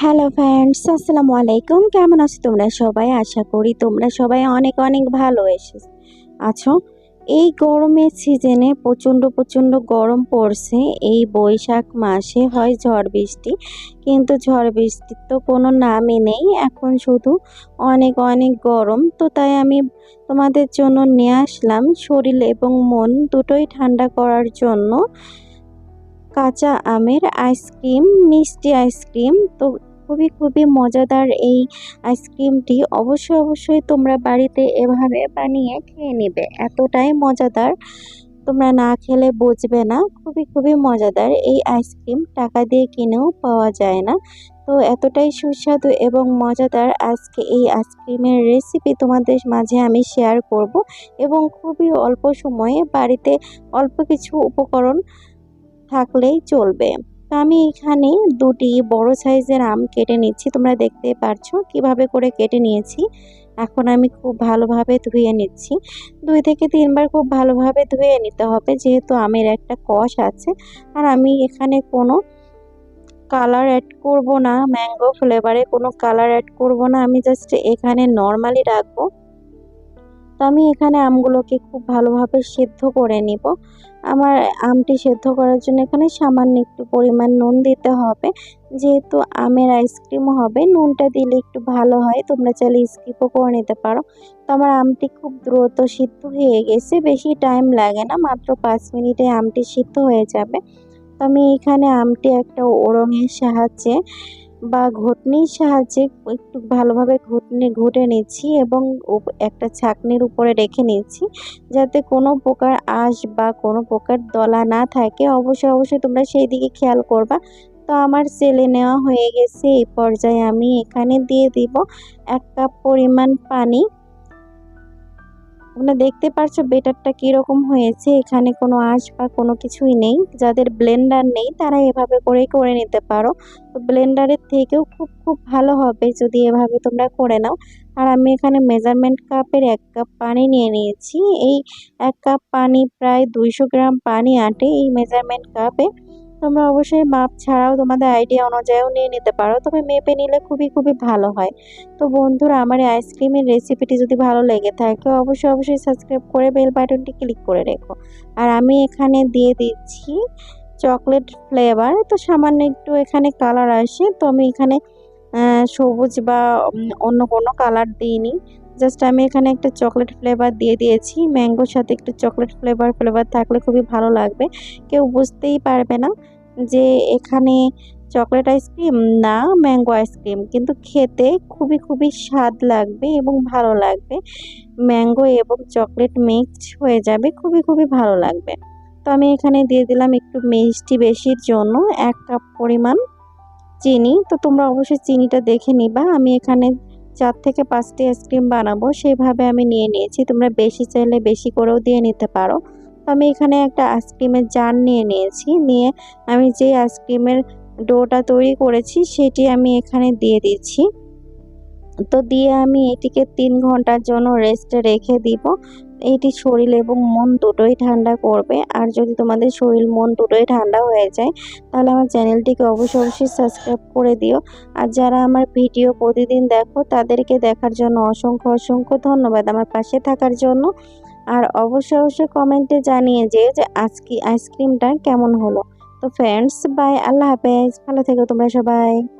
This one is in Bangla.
হ্যালো ফ্রেন্ডস আসসালামু আলাইকুম কেমন আছো তোমরা সবাই? আশা করি তোমরা সবাই অনেক অনেক ভালো এসে আছো এই গরমের সিজনে প্রচণ্ড প্রচণ্ড গরম পড়ছে। এই বৈশাখ মাসে হয় ঝড় বৃষ্টি। কিন্তু ঝড় বৃষ্টির তো কোনো নামই নেই। এখন শুধু অনেক অনেক গরম। তো তাই আমি তোমাদের জন্য নিয়ে আসলাম। শরীর এবং মন দুটোই ঠান্ডা করার জন্য কাঁচা আমের আইসক্রিম মিষ্টি আইসক্রিম তো খুবই খুবই মজাদার এই আইসক্রিমটি। অবশ্যই অবশ্যই তোমরা বাড়িতে এভাবে বানিয়ে খেয়ে নেবে। এতটাই মজাদার, তোমরা না খেলে বুঝবে না। খুবই খুবই মজাদার এই আইসক্রিম। টাকা দিয়ে কিনেও পাওয়া যায় না। তো এতটাই সুস্বাদু এবং মজাদার আজকে এই আইসক্রিমের রেসিপি তোমাদের মাঝে আমি শেয়ার করব এবং খুবই অল্প সময়ে বাড়িতে অল্প কিছু উপকরণ থাকলেই চলবে। তো আমি এখানে দুটি বড় সাইজের আম কেটে নিচ্ছি। তোমরা দেখতে পারছ কীভাবে করে কেটে নিয়েছি। এখন আমি খুব ভালোভাবে ধুয়ে নিচ্ছি। দুই থেকে তিনবার খুব ভালোভাবে ধুয়ে নিতে হবে, যেহেতু আমের একটা কষ আছে। আর আমি এখানে কোনো কালার অ্যাড করব না, ম্যাঙ্গো ফ্লেভারে কোনো কালার অ্যাড করব না। আমি জাস্ট এখানে নর্মালি রাখব। তো আমি এখানে আমগুলোকে খুব ভালোভাবে সেদ্ধ করে নিব। আমার আমটি সেদ্ধ করার জন্য এখানে সামান্য একটু পরিমাণ নুন দিতে হবে। যেহেতু আমের আইসক্রিম হবে, নুনটা দিলে একটু ভালো হয়, তোমরা চাইলে স্কিপও করে নিতে পারো। তো আমার আমটি খুব দ্রুত সিদ্ধ হয়ে গেছে, বেশি টাইম লাগে না, মাত্র পাঁচ মিনিটে আমটি সিদ্ধ হয়ে যাবে। তো আমি এখানে আমটি একটা ওরঙের সাহায্যে বা ঘটনির সাহায্যে একটু ভালোভাবে ঘুটনি, ঘটে নিচ্ছি এবং একটা ছাকনির উপরে রেখে নিচ্ছি যাতে কোনো প্রকার আঁশ বা কোনো প্রকার দলা না থাকে। অবশ্যই অবশ্যই তোমরা সেই দিকে খেয়াল করবা। তো আমার সেলে নেওয়া হয়ে গেছে। এই পর্যায়ে আমি এখানে দিয়ে দিব এক কাপ পরিমাণ পানি। তোমরা দেখতে পারছ বেটারটা কীরকম হয়েছে, এখানে কোনো আঁশ বা কোনো কিছুই নেই। যাদের ব্লেন্ডার নেই, তারা এভাবে করেই করে নিতে পারো। তো ব্লেন্ডারের থেকেও খুব খুব ভালো হবে যদি এভাবে তোমরা করে নাও। আর আমি এখানে মেজারমেন্ট কাপের এক কাপ পানি নিয়ে নিয়েছি। এই এক কাপ পানি, প্রায় দুইশো গ্রাম পানি আটে এই মেজারমেন্ট কাপে। তোমরা অবশ্যই মাপ ছাড়াও তোমাদের আইডিয়া অনুযায়ীও নিয়ে নিতে পারো। তবে মেপে নিলে খুবই খুবই ভালো হয়। তো বন্ধুরা, আমার এই আইসক্রিমের রেসিপিটি যদি ভালো লেগে থাকে, অবশ্যই অবশ্যই সাবস্ক্রাইব করে বেল বাটনটি ক্লিক করে রেখো। আর আমি এখানে দিয়ে দিচ্ছি চকলেট ফ্লেভার তো সামান্য একটু এখানে কালার আসে, তো আমি এখানে সবুজ বা অন্য কোনো কালার দিইনি। জাস্ট আমি এখানে একটা চকলেট ফ্লেভার দিয়ে দিয়েছি। ম্যাঙ্গোর সাথে একটু চকলেট ফ্লেভার ফ্লেভার থাকলে খুবই ভালো লাগবে। কেউ বুঝতেই পারবে না যে এখানে চকলেট আইসক্রিম না ম্যাঙ্গো আইসক্রিম কিন্তু খেতে খুবই খুবই স্বাদ লাগবে এবং ভালো লাগবে। ম্যাঙ্গো এবং চকলেট মিক্স হয়ে যাবে, খুবই খুবই ভালো লাগবে। তো আমি এখানে দিয়ে দিলাম একটু মিষ্টি বেশির জন্য, এক কাপ পরিমাণ। চিনি, তো তোমরা অবশ্যই চিনিটা দেখে নিবা। আমি এখানে চার থেকে পাঁচটি আইসক্রিম বানাবো সেভাবে আমি নিয়ে নিয়েছি। তোমরা বেশি চাইলে বেশি করেও দিয়ে নিতে পারো। আমি এখানে একটা আইসক্রিমের জার নিয়ে নিয়েছি। নিয়ে আমি যে আইসক্রিমের ডোটা তৈরি করেছি, সেটি আমি এখানে দিয়ে দিচ্ছি। তো দিয়ে আমি এটিকে তিন ঘণ্টার জন্য রেস্টে রেখে দিব। এটি শরীর এবং মন দুটোই ঠান্ডা করবে। আর যদি তোমাদের শরীর, মন দুটোই ঠান্ডা হয়ে যায়, তাহলে আমার চ্যানেলটিকে অবশ্যই অবশ্যই সাবস্ক্রাইব করে দিও। আর যারা আমার ভিডিও প্রতিদিন দেখো, তাদেরকে দেখার জন্য অসংখ্য অসংখ্য ধন্যবাদ আমার পাশে থাকার জন্য। আর অবশ্যই অবশ্যই কমেন্টে জানিয়ে যে যে আজকে আইসক্রিমটা কেমন হলো। তো ফ্রেন্ডস বাই আল্লাহ হাফেজ। ভালো থেকো তোমরা সবাই।